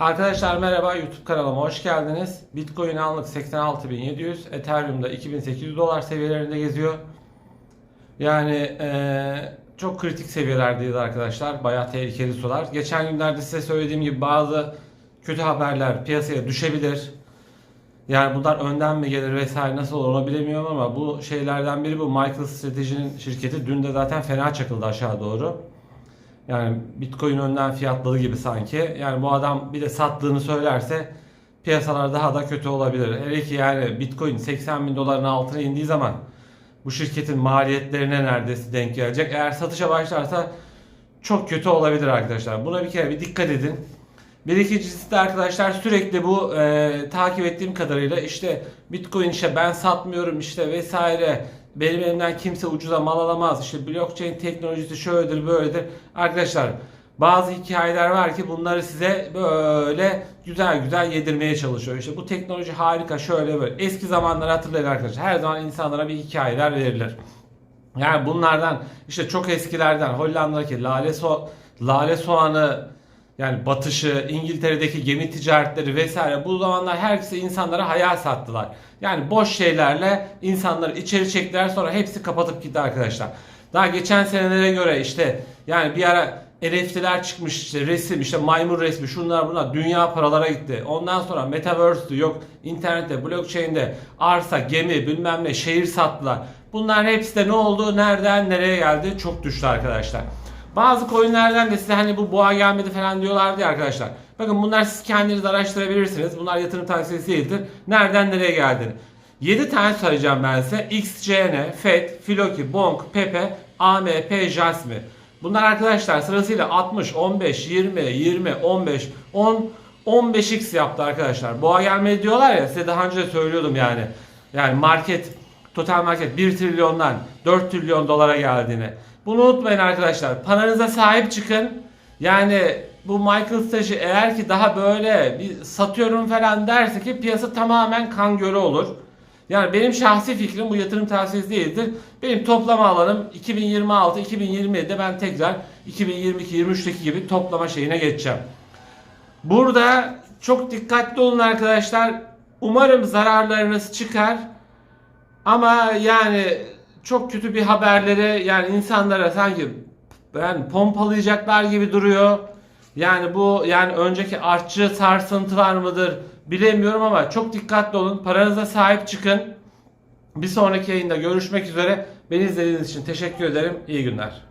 Arkadaşlar merhaba YouTube kanalıma hoş geldiniz. Bitcoin anlık 86.700, Ethereum'da 2800 dolar seviyelerinde geziyor. Yani eee, çok kritik seviyelerdeyiz arkadaşlar. Bayağı tehlikeli sular. Geçen günlerde size söylediğim gibi bazı kötü haberler piyasaya düşebilir. Yani bunlar önden mi gelir vesaire nasıl olur onu bilemiyorum ama bu şeylerden biri bu Michael Strategy'nin şirketi dün de zaten fena çakıldı aşağı doğru. Yani Bitcoin önden fiyatladı gibi sanki. Yani bu adam bir de sattığını söylerse piyasalar daha da kötü olabilir. Hele ki yani Bitcoin 80 bin doların altına indiği zaman bu şirketin maliyetlerine neredeyse denk gelecek. Eğer satışa başlarsa çok kötü olabilir arkadaşlar. Buna bir kere bir dikkat edin. Bir ikincisi de arkadaşlar sürekli bu e, takip ettiğim kadarıyla işte Bitcoin işte ben satmıyorum işte vesaire benim elimden kimse ucuza mal alamaz işte blockchain teknolojisi şöyledir böyledir. Arkadaşlar bazı hikayeler var ki bunları size böyle güzel güzel yedirmeye çalışıyor. İşte bu teknoloji harika şöyle böyle. Eski zamanları hatırlayın arkadaşlar. Her zaman insanlara bir hikayeler verilir. Yani bunlardan işte çok eskilerden Hollanda'daki lale, so lale soğanı yani batışı, İngiltere'deki gemi ticaretleri vesaire bu zamanlar herkese insanlara hayal sattılar. Yani boş şeylerle insanları içeri çektiler sonra hepsi kapatıp gitti arkadaşlar. Daha geçen senelere göre işte yani bir ara NFT'ler çıkmış işte resim işte maymun resmi şunlar bunlar dünya paralara gitti. Ondan sonra metaverse'de yok internette blockchain'de arsa gemi bilmem ne şehir sattılar. Bunların hepsi de ne oldu nereden nereye geldi çok düştü arkadaşlar. Bazı coinlerden de size hani bu boğa gelmedi falan diyorlardı ya arkadaşlar. Bakın bunlar siz kendiniz araştırabilirsiniz. Bunlar yatırım tavsiyesi değildir. Nereden nereye geldiğini. 7 tane sayacağım ben size. XCN, FED, Filoki, Bonk, Pepe, AMP, Jasmi. Bunlar arkadaşlar sırasıyla 60, 15, 20, 20, 15, 10, 15x yaptı arkadaşlar. Boğa gelmedi diyorlar ya size daha önce de söylüyordum yani. Yani market, total market 1 trilyondan 4 trilyon dolara geldiğini. Bunu unutmayın arkadaşlar. Paranıza sahip çıkın. Yani bu Michael Strategy eğer ki daha böyle bir satıyorum falan derse ki piyasa tamamen kan gölü olur. Yani benim şahsi fikrim bu yatırım tavsiyesi değildir. Benim toplama alanım 2026-2027'de ben tekrar 2022-23'teki gibi toplama şeyine geçeceğim. Burada çok dikkatli olun arkadaşlar. Umarım zararlarınız çıkar. Ama yani çok kötü bir haberleri yani insanlara sanki ben pompalayacaklar gibi duruyor. Yani bu yani önceki artçı sarsıntılar mıdır bilemiyorum ama çok dikkatli olun. Paranıza sahip çıkın. Bir sonraki yayında görüşmek üzere. Beni izlediğiniz için teşekkür ederim. İyi günler.